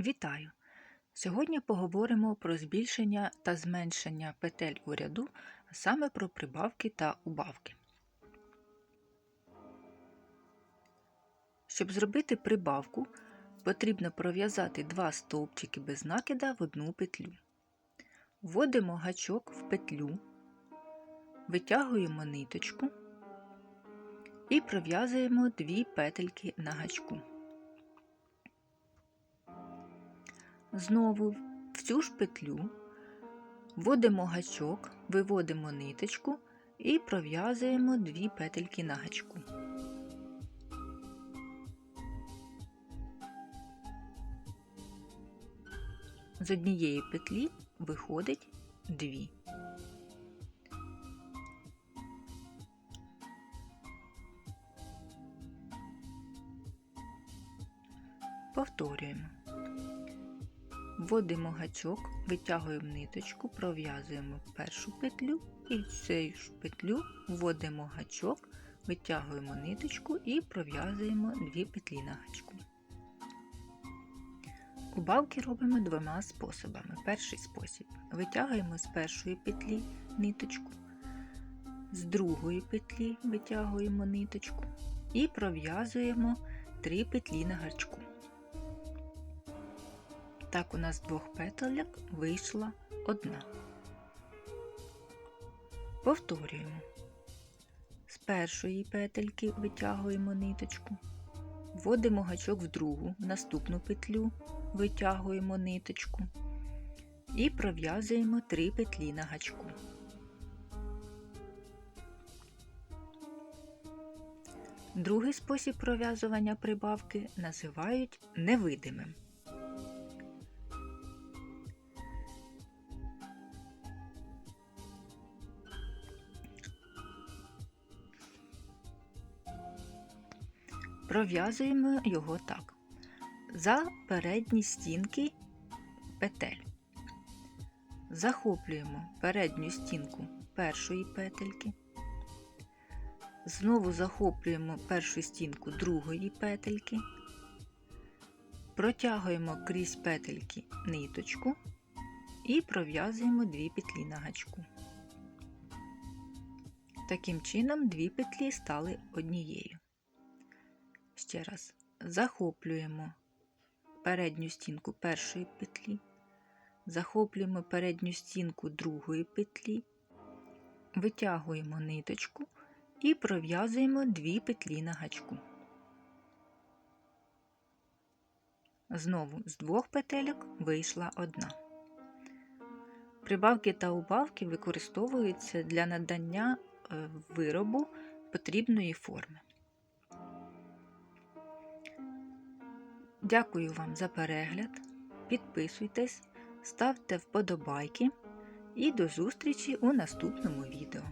Вітаю! Сьогодні поговоримо про збільшення та зменшення петель у ряду, а саме про прибавки та убавки. Щоб зробити прибавку, потрібно пров'язати два стовпчики без накида в одну петлю. Вводимо гачок в петлю, витягуємо ниточку і пров'язуємо дві петельки на гачку. Знову в цю ж петлю вводимо гачок, виводимо ниточку і пров'язуємо дві петельки на гачку. З однієї петлі виходить дві. Повторюємо. Вводимо гачок, витягуємо ниточку, пров'язуємо першу петлю і в цю ж петлю вводимо гачок, витягуємо ниточку і пров'язуємо дві петлі на гачку. Убавки робимо двома способами. Перший спосіб витягуємо з першої петлі ниточку, з другої петлі витягуємо ниточку і пров'язуємо три петлі на гачку. Так у нас двох петельок вийшла одна. Повторюємо. З першої петельки витягуємо ниточку, вводимо гачок в другу, в наступну петлю, витягуємо ниточку і пров'язуємо три петлі на гачку. Другий спосіб пров'язування прибавки називають невидимим. Пров'язуємо його так. За передні стінки петель. Захоплюємо передню стінку першої петельки. Знову захоплюємо першу стінку другої петельки. Протягуємо крізь петельки ниточку і пров'язуємо дві петлі на гачку. Таким чином, дві петлі стали однією. Ще раз захоплюємо передню стінку першої петлі, захоплюємо передню стінку другої петлі, витягуємо ниточку і пров'язуємо дві петлі на гачку. Знову з двох петельок вийшла одна. Прибавки та убавки використовуються для надання е, виробу потрібної форми. Дякую вам за перегляд. Підписуйтесь, ставте вподобайки і до зустрічі у наступному відео.